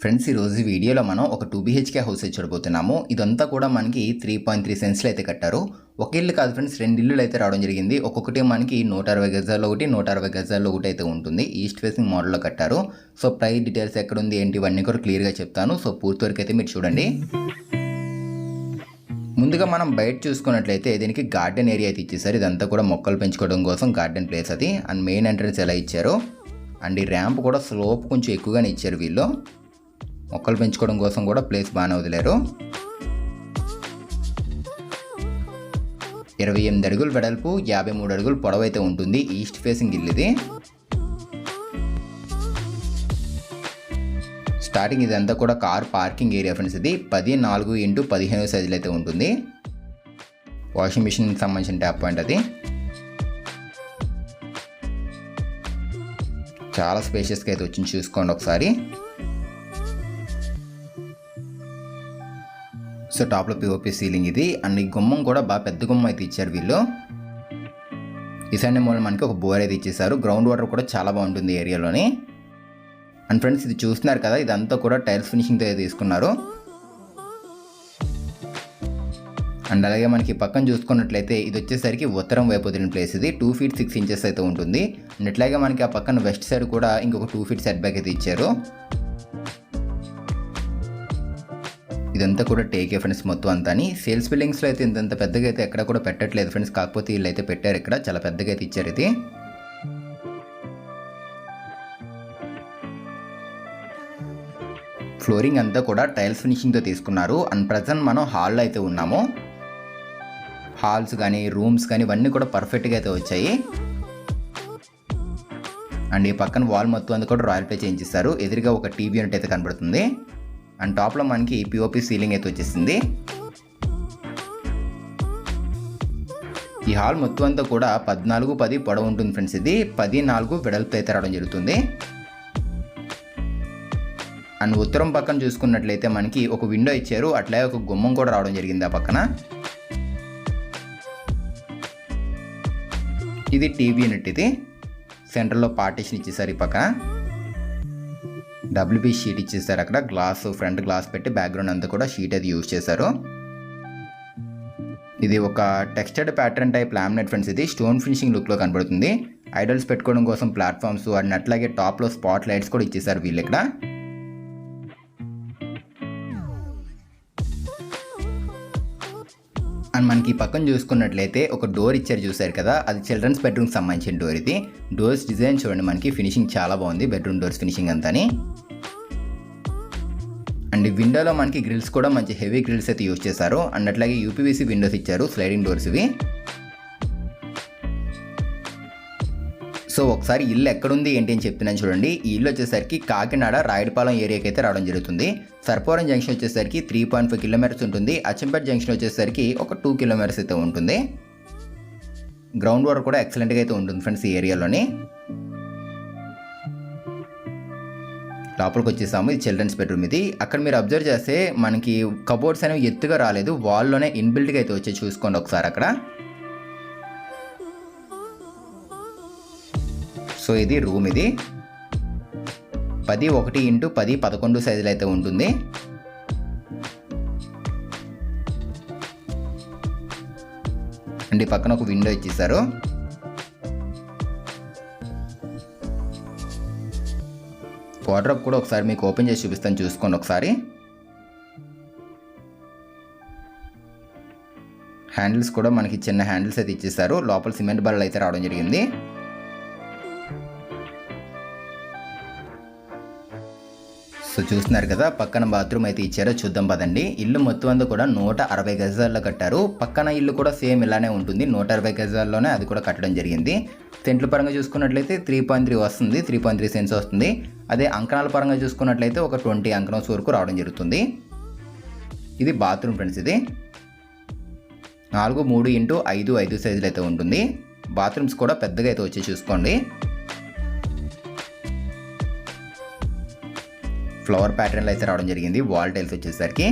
Friends ఈరోజు వీడియోలో మనం ఒక టూ బీహెచ్కే హౌస్ చూడబోతున్నాము. ఇదంతా కూడా మనకి త్రీ పాయింట్ త్రీ సెన్స్లో అయితే కట్టారు. ఒక ఇల్లు కాదు ఫ్రెండ్స్ రెండు ఇల్లులు అయితే రావడం జరిగింది. ఒక్కొక్కటి మనకి నూట అరవై గజాల్లో ఒకటి నూట అరవై గజాల్లో ఒకటి అయితే ఉంటుంది. ఈస్ట్ ఫేసింగ్ మోడల్లో కట్టారు. సో ప్రైస్ డీటెయిల్స్ ఎక్కడ ఉంది ఏంటి ఇవన్నీ కూడా క్లియర్గా చెప్తాను. సో పూర్తి వరకు అయితే మీరు చూడండి. ముందుగా మనం బయట చూసుకున్నట్లయితే దీనికి గార్డెన్ ఏరియా అయితే ఇచ్చేసారు. ఇదంతా కూడా మొక్కలు పెంచుకోవడం కోసం గార్డెన్ ప్లేస్ అది. అండ్ మెయిన్ ఎంట్రన్స్ ఎలా ఇచ్చారు? అండ్ ఈ ర్యాంప్ కూడా స్లోప్ కొంచెం ఎక్కువగానే ఇచ్చారు వీళ్ళు. మొక్కలు పెంచుకోవడం కోసం కూడా ప్లేస్ బాగానే వదిలేరు. ఇరవై ఎనిమిది అడుగులు వెడల్పు యాభై మూడు అడుగులు పొడవు అయితే ఉంటుంది ఈస్ట్ ఫేసింగ్ ఇల్లు ఇది. స్టార్టింగ్ ఇదంతా కూడా కార్ పార్కింగ్ ఏరియా ఫ్రెండ్స్ ఇది. పది నాలుగు ఇంటూ పదిహేను సైజులు అయితే ఉంటుంది. వాషింగ్ మిషన్కి సంబంధించిన ట్యాప్ పాయింట్ అది. చాలా స్పేషియస్గా అయితే వచ్చింది చూసుకోండి ఒకసారి. సో టాప్లో పిఓపి సీలింగ్ ఇది. అండ్ ఈ గుమ్మం కూడా బాగా పెద్ద గుమ్మం అయితే ఇచ్చారు వీళ్ళు. ఈ సైడ్ మూల మనకి ఒక బోర్ అయితే ఇచ్చేసారు గ్రౌండ్ వాటర్ కూడా చాలా బాగుంటుంది ఏరియాలోని అండ్ ఫ్రెండ్స్ ఇది చూస్తున్నారు కదా ఇదంతా కూడా టైల్స్ ఫినిషింగ్తో తీసుకున్నారు. అండ్ అలాగే మనకి పక్కన చూసుకున్నట్లయితే ఇది వచ్చేసరికి ఉత్తరం వైపు వదిలిన ప్లేస్ ఇది. టూ ఫీట్ సిక్స్ ఇంచెస్ అయితే ఉంటుంది. అండ్ అట్లాగే మనకి ఆ పక్కన వెస్ట్ సైడ్ కూడా ఇంకొక టూ ఫీట్ సెట్ బ్యాక్ అయితే ఇచ్చారు. ఇదంతా కూడా టేకే ఫ్రెండ్స్ మొత్తం అంతా అని. సేల్స్ బిల్డింగ్స్లో అయితే ఇంతంత పెద్దగా అయితే ఎక్కడ కూడా పెట్టట్లేదు ఫ్రెండ్స్ కాకపోతే వీళ్ళు అయితే పెట్టారు ఇక్కడ. చాలా పెద్దగా అయితే ఇచ్చారు ఇది. ఫ్లోరింగ్ అంతా కూడా టైల్స్ ఫినిషింగ్తో తీసుకున్నారు. అండ్ ప్రజెంట్ మనం హాల్లో అయితే ఉన్నాము. హాల్స్ కానీ రూమ్స్ కానీ ఇవన్నీ కూడా పర్ఫెక్ట్గా అయితే వచ్చాయి. అండ్ ఈ పక్కన వాల్ మొత్తం అంతా కూడా రాయల్ పే చేయించేస్తారు ఎదురుగా ఒక టీవీ యూనిట్ అయితే కనబడుతుంది. అండ్ టాప్లో మనకి పిఓపి సీలింగ్ అయితే వచ్చేసింది. ఈ హాల్ మొత్తం అంతా కూడా పద్నాలుగు పది పొడవు ఉంటుంది ఫ్రెండ్స్ ఇది. పది నాలుగు వెడల్పు అయితే రావడం జరుగుతుంది. అండ్ ఉత్తరం పక్కన చూసుకున్నట్లయితే మనకి ఒక విండో ఇచ్చారు. అట్లాగే ఒక గుమ్మం కూడా రావడం జరిగింది ఆ పక్కన. ఇది టీవీ యూనిట్ ఇది. సెంటర్లో పార్టీషన్ ఇచ్చేసారు ఈ పక్కన. డబ్ల్యూపీ షీట్ ఇచ్చేసారు అక్కడ. గ్లాస్ ఫ్రంట్ గ్లాస్ పెట్టి బ్యాక్గ్రౌండ్ అంతా కూడా షీట్ అది యూజ్ చేశారు. ఇది ఒక textured pattern type laminate friends ఇది. స్టోన్ ఫినిషింగ్ లుక్లో కనబడుతుంది. ఐడల్స్ పెట్టుకోవడం కోసం ప్లాట్ఫామ్స్ అండ్ అట్లాగే టాప్లో స్పాట్ లైట్స్ కూడా ఇచ్చేసారు వీళ్ళు ఇక్కడ. అండ్ మనకి ఈ పక్కన చూసుకున్నట్లయితే ఒక డోర్ ఇచ్చారు చూసారు కదా అది చిల్డ్రన్స్ బెడ్రూమ్కి సంబంధించిన డోర్ ఇది. డోర్స్ డిజైన్ చూడండి మనకి ఫినిషింగ్ చాలా బాగుంది బెడ్రూమ్ డోర్స్ ఫినిషింగ్ అంతాని. అండ్ విండోలో మనకి గ్రిల్స్ కూడా మంచి హెవీ గ్రిల్స్ అయితే యూజ్ చేశారు. అండ్ అట్లాగే యూపీవీసీ విండోస్ ఇచ్చారు స్లైడింగ్ డోర్స్ ఇవి. సో ఒకసారి ఇల్లు ఎక్కడుంది ఏంటి అని చెప్తున్నాను చూడండి. ఈ ఇల్లు వచ్చేసరికి కాకినాడ రాయడపాలెం ఏరియాకి అయితే రావడం జరుగుతుంది. సర్పవరం జంక్షన్ వచ్చేసరికి త్రీ పాయింట్ ఫైవ్ కిలోమీటర్స్ ఉంటుంది. అచ్చంపేట జంక్షన్ వచ్చేసరికి ఒక టూ కిలోమీటర్స్ అయితే ఉంటుంది. గ్రౌండ్ వాటర్ కూడా ఎక్సలెంట్గా అయితే ఉంటుంది ఫ్రెండ్స్ ఈ ఏరియాలోని. లోపలికి వచ్చేసాము. ఇది చిల్డ్రన్స్ బెడ్రూమ్ ఇది. అక్కడ మీరు అబ్జర్వ్ చేస్తే మనకి కబోర్డ్స్ అనేవి ఎత్తుగా రాలేదు. వాల్లోనే ఇన్బిల్ట్గా అయితే వచ్చి చూసుకోండి ఒకసారి అక్కడ. సో ఇది రూమ్ ఇది. పది ఒకటి ఇంటూ పది పదకొండు సైజులు అయితే ఉంటుంది. అండి పక్కన ఒక విండో ఇచ్చేసారు వార్డ్రోబ్ కూడా ఒకసారి మీకు ఓపెన్ చేసి చూపిస్తాను చూసుకోండి ఒకసారి. హ్యాండిల్స్ కూడా మనకి చిన్న హ్యాండిల్స్ అయితే ఇచ్చేసారు లోపల సిమెంట్ బల్లలు అయితే రావడం జరిగింది. సో చూస్తున్నారు కదా పక్కన బాత్రూమ్ అయితే ఇచ్చారో చూద్దాం పదండి. ఇల్లు మొత్తం అంతా కూడా నూట అరవై గజాల్లో కట్టారు. పక్కన ఇల్లు కూడా సేమ్ ఇలానే ఉంటుంది. నూట అరవై గజాల్లోనే అది కూడా కట్టడం జరిగింది. సెంట్ల పరంగా చూసుకున్నట్లయితే త్రీ పాయింట్ త్రీ వస్తుంది. త్రీ పాయింట్ త్రీ సెన్స్ వస్తుంది. అదే అంకణాల పరంగా చూసుకున్నట్లయితే ఒక ట్వంటీ అంకణం వరకు రావడం జరుగుతుంది. ఇది బాత్రూమ్ ఫ్రెండ్స్ ఇది. నాలుగు మూడు ఇంటూ ఐదు ఐదు సైజులు అయితే ఉంటుంది. బాత్రూమ్స్ కూడా పెద్దగా అయితే వచ్చి చూసుకోండి. ఫ్లవర్ ప్యాటర్న్లో అయితే రావడం జరిగింది. వాల్ టైల్స్ వచ్చేసరికి.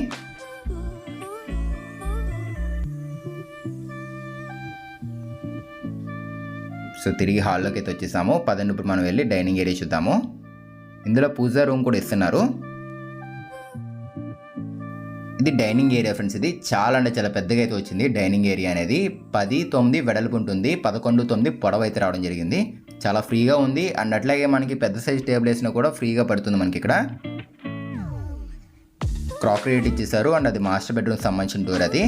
సో తిరిగి హాల్లోకి అయితే వచ్చేసాము. పదండి ఇప్పుడు మనం వెళ్ళి డైనింగ్ ఏరియా చూద్దాము. ఇందులో పూజా రూమ్ కూడా ఇస్తున్నారు. ఇది డైనింగ్ ఏరియా ఫ్రెండ్స్ ఇది చాలా అంటే చాలా పెద్దగా అయితే వచ్చింది డైనింగ్ ఏరియా అనేది. పది తొమ్మిది వెడల్పు ఉంటుంది. పదకొండు తొమ్మిది పొడవు అయితే రావడం జరిగింది. చాలా ఫ్రీగా ఉంది. అండ్ అట్లాగే మనకి పెద్ద సైజ్ టేబుల్ వేసినా కూడా ఫ్రీగా పడుతుంది మనకి ఇక్కడ. క్రాకరీ రేట్ ఇచ్చేసారు అండ్ అది మాస్టర్ బెడ్రూమ్ సంబంధించిన డోర్ అది.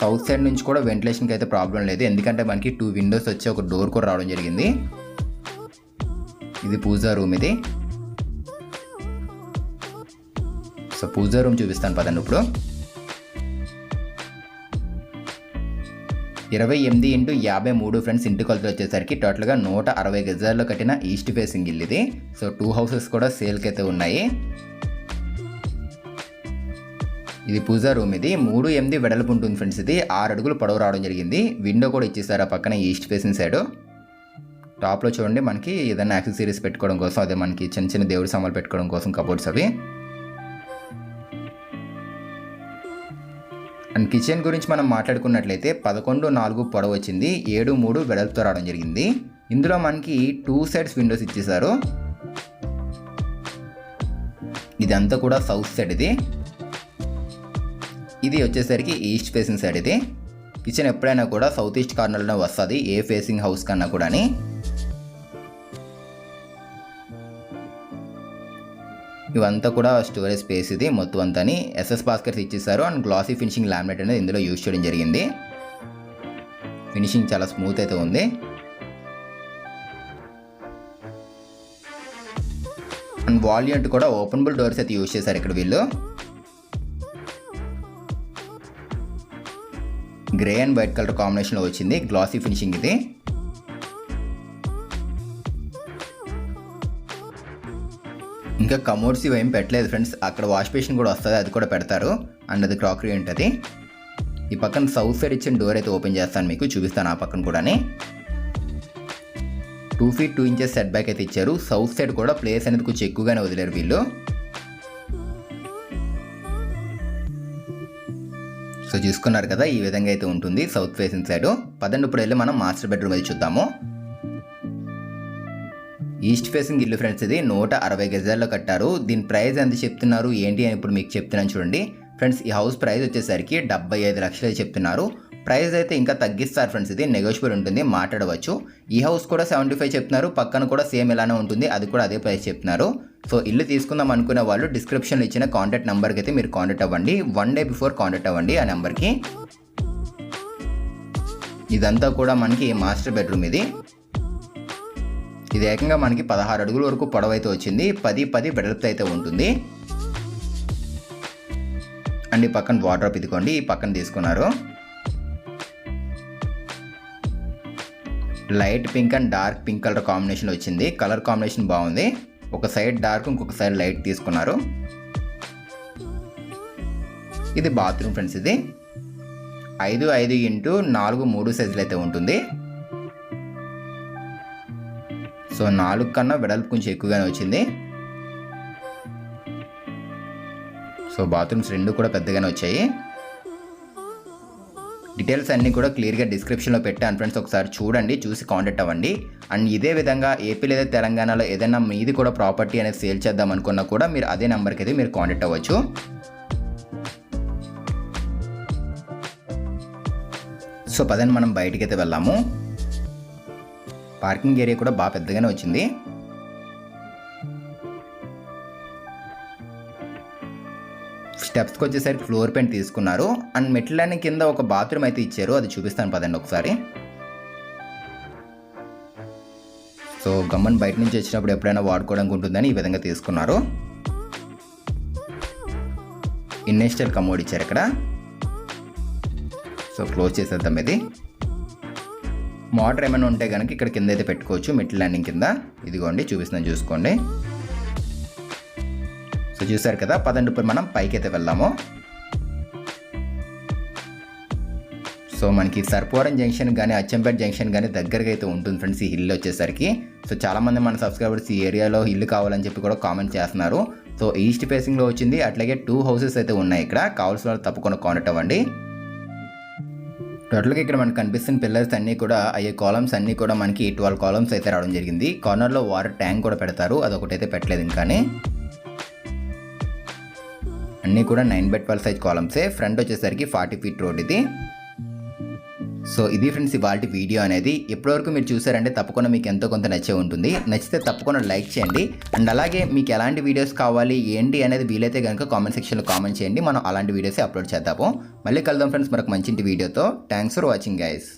సౌత్ సైడ్ నుంచి కూడా వెంటిలేషన్కి అయితే ప్రాబ్లం లేదు. ఎందుకంటే మనకి టూ విండోస్ వచ్చి ఒక డోర్ కూడా రావడం జరిగింది. ఇది పూజా రూమ్ ఇది. సో పూజా రూమ్ చూపిస్తాను పదండి ఇప్పుడు. ఇరవై ఎనిమిది ఇంటూ యాభై మూడు ఫ్రెండ్స్ ఇంటి కొలతలు వచ్చేసరికి టోటల్గా నూట అరవై గజాల్లో కట్టిన ఈస్ట్ ఫేసింగ్ ఇల్లు ఇది. సో టూ హౌసెస్ కూడా సేల్కి అయితే ఉన్నాయి. ఇది పూజా రూమ్ ఇది. మూడు ఎనిమిది వెడల్పు ఉంటుంది ఫ్రెండ్స్ ఇది. ఆరు అడుగులు పొడవు రావడం జరిగింది. విండో కూడా ఇచ్చేసారు ఆ పక్కన ఈస్ట్ ఫేసింగ్ సైడ్ టాప్లో చూడండి మనకి ఏదైనా యాక్సెసరీస్ పెట్టుకోవడం కోసం అదే మనకి చిన్న చిన్న దేవుడి సామాన్లు పెట్టుకోవడం కోసం కబోర్డ్స్ అవి. అండ్ కిచెన్ గురించి మనం మాట్లాడుకున్నట్లయితే పదకొండు నాలుగు పొడవు వచ్చింది. ఏడు మూడు వెడల్పుతో రావడం జరిగింది. ఇందులో మనకి టూ సైడ్స్ విండోస్ ఇచ్చేసారు. ఇదంతా కూడా సౌత్ సైడ్ ఇది. ఇది వచ్చేసరికి ఈస్ట్ ఫేసింగ్ సైడ్ ఇది. కిచెన్ ఎప్పుడైనా కూడా సౌత్ ఈస్ట్ కార్నర్లోనే వస్తుంది ఏ ఫేసింగ్ హౌస్ కన్నా కూడా ఇవంతా కూడా స్టోరేజ్ స్పేస్ ఇది మొత్తం అంతా ఎస్ఎస్ బాస్కెట్స్ ఇచ్చేసారు. అండ్ గ్లాసీ ఫినిషింగ్ లామినేట్ అనేది ఇందులో యూజ్ చేయడం జరిగింది. ఫినిషింగ్ చాలా స్మూత్ అయితే ఉంది. అండ్ వాల్యూంట్ కూడా ఓపెనబుల్ డోర్స్ అయితే యూజ్ చేశారు ఇక్కడ వీళ్ళు. గ్రే అండ్ వైట్ కలర్ కాంబినేషన్లో వచ్చింది. గ్లాసీ ఫినిషింగ్ ఇది. ఇంకా కమోడ్స్ ఇవేం ఏం పెట్టలేదు ఫ్రెండ్స్. అక్కడ వాష్ బేసిన్ కూడా వస్తుంది అది కూడా పెడతారు. అండ్ అది క్రాకరీ ఉంటుంది ఈ పక్కన సౌత్ సైడ్ ఇచ్చిన డోర్ అయితే ఓపెన్ చేస్తాను మీకు చూపిస్తాను ఆ పక్కన కూడాని. Two feet two inches set back అయితే ఇచ్చారు. సౌత్ సైడ్ కూడా ప్లేస్ అనేది కొంచెం ఎక్కువగానే వదిలేరు వీళ్ళు. సో చూసుకున్నారు కదా ఈ విధంగా అయితే ఉంటుంది సౌత్ ఫేసింగ్ సైడ్. పదండి ఇప్పుడు వెళ్ళి మనం మాస్టర్ బెడ్రూమ్ అది చూద్దాము. ఈస్ట్ ఫేసింగ్ ఇల్లు ఫ్రెండ్స్ ఇది నూట అరవై గజాల్లో కట్టారు. దీని ప్రైస్ ఎంత చెప్తున్నారు ఏంటి అని ఇప్పుడు మీకు చెప్తున్నాను చూడండి. ఫ్రెండ్స్ ఈ హౌస్ ప్రైస్ వచ్చేసరికి డెబ్బై ఐదు లక్షలు చెప్తున్నారు. ప్రైస్ అయితే ఇంకా తగ్గిస్తారు ఫ్రెండ్స్ ఇది నెగోషియబుల్ ఉంటుంది మాట్లాడవచ్చు. ఈ హౌస్ కూడా సెవెంటీ ఫైవ్ చెప్తున్నారు పక్కన కూడా సేమ్ ఇలానే ఉంటుంది అది కూడా అదే ప్రైస్ చెప్తున్నారు. సో ఇల్లు తీసుకుందాం అనుకున్న వాళ్ళు డిస్క్రిప్షన్లో ఇచ్చిన కాంటాక్ట్ నెంబర్కి అయితే మీరు కాంటాక్ట్ అవ్వండి. వన్ డే బిఫోర్ కాంటాక్ట్ అవ్వండి ఆ నెంబర్కి ఇదంతా కూడా మనకి మాస్టర్ బెడ్రూమ్ ఇది. ఇది ఏకంగా మనకి పదహారు అడుగుల వరకు పొడవు అయితే వచ్చింది. పది పది బెడర్త్ అయితే ఉంటుంది. అండ్ ఈ పక్కన వాటర్ ఇదికోండి ఈ పక్కన తీసుకున్నారు. Light pink and dark pink colour combination వచ్చింది. కలర్ కాంబినేషన్ బాగుంది. ఒక సైడ్ డార్క్ ఇంకొక సైడ్ లైట్ తీసుకున్నారు. ఇది బాత్రూమ్ ఫ్రెండ్స్ ఇది. ఐదు ఐదు ఇంటూ నాలుగు మూడు సైజులు అయితే ఉంటుంది. సో నాలుగు కన్నా వెడల్పు కొంచెం ఎక్కువగానే వచ్చింది. సో బాత్రూమ్స్ రెండు కూడా పెద్దగానే వచ్చాయి. డీటెయిల్స్ అన్నీ కూడా క్లియర్గా డిస్క్రిప్షన్లో పెట్టాను ఫ్రెండ్స్ ఒకసారి చూడండి చూసి కాంటాక్ట్ అవ్వండి. అండ్ ఇదే విధంగా ఏపీ లేదా తెలంగాణలో ఏదైనా మీది కూడా ప్రాపర్టీ అనేది సేల్ చేద్దాం అనుకున్నా కూడా మీరు అదే నెంబర్కి అయితే మీరు కాంటాక్ట్ అవ్వచ్చు. సో పదండి మనం బయటికి అయితే వెళ్ళాము పార్కింగ్ ఏరియా కూడా బాగా పెద్దగానే వచ్చింది. స్టెప్స్కి వచ్చేసరికి ఫ్లోర్ పెయింట్ తీసుకున్నారు. అండ్ మెట్లని కింద ఒక బాత్రూమ్ అయితే ఇచ్చారు. అది చూపిస్తాను పదండి ఒకసారి. సో గమ్మన్ బయట నుంచి వచ్చినప్పుడు ఎప్పుడైనా వాడుకోవడానికి ఉంటుందని ఈ విధంగా తీసుకున్నారు. ఇన్వెస్టర్ కమోడ్ ఇచ్చారు ఇక్కడ. సో క్లోజ్ చేసేద్దాం ఇది. మోటార్ ఏమైనా ఉంటే కనుక ఇక్కడ కింద అయితే పెట్టుకోవచ్చు. మిడ్ ల్యాండింగ్ కింద. ఇదిగోండి చూపిస్తున్నాను చూసుకోండి. సో చూసారు కదా పదండి ఇప్పుడు మనం పైకి అయితే వెళ్దాము. సో మనకి సర్పవరం జంక్షన్ కానీ అచ్చంపేట జంక్షన్ కానీ దగ్గరగా అయితే ఉంటుంది ఫ్రెండ్స్ ఈ హిల్ వచ్చేసరికి. సో చాలామంది మన సబ్స్క్రైబర్స్ ఈ ఏరియాలో ఇల్లు కావాలని చెప్పి కూడా కామెంట్ చేస్తున్నారు. సో ఈస్ట్ ఫేసింగ్లో వచ్చింది అట్లాగే టూ హౌసెస్ అయితే ఉన్నాయి ఇక్కడ. కావాల్సిన వాళ్ళు తప్పకుండా కాంటాక్ట్ అవ్వండి. టోటల్గా ఇక్కడ మనకు కనిపిస్తున్న పిల్లర్స్ అన్నీ కూడా అయ్యే కాలమ్స్ అన్నీ కూడా మనకి ట్వెల్వ్ కాలమ్స్ అయితే రావడం జరిగింది. కార్నర్లో వాటర్ ట్యాంక్ కూడా పెడతారు అదొకటి అయితే పెట్టలేదు ఇంకానే. అన్నీ కూడా నైన్ బై ట్వెల్వ్ సైజ్ కాలమ్సే ఫ్రంట్ వచ్చేసరికి ఫార్టీ ఫీట్ రోడ్ ఇది. సో ఇది ఫ్రెండ్స్ ఇవాళ వీడియో అనేది. ఇప్పటివరకు మీరు చూసారంటే తప్పకుండా మీకు ఎంతో కొంత నచ్చే ఉంటుంది. నచ్చితే తప్పకుండా లైక్ చేయండి. అండ్ అలాగే మీకు ఎలాంటి వీడియోస్ కావాలి ఏంటి అనేది వీలైతే కనుక కామెంట్ సెక్షన్లో కామెంట్ చేయండి. మనం అలాంటి వీడియోసే అప్లోడ్ చేద్దాము. మళ్ళీ కలుద్దాం ఫ్రెండ్స్ మరొక మంచి వీడియోతో థ్యాంక్స్ ఫర్ వాచింగ్ గైస్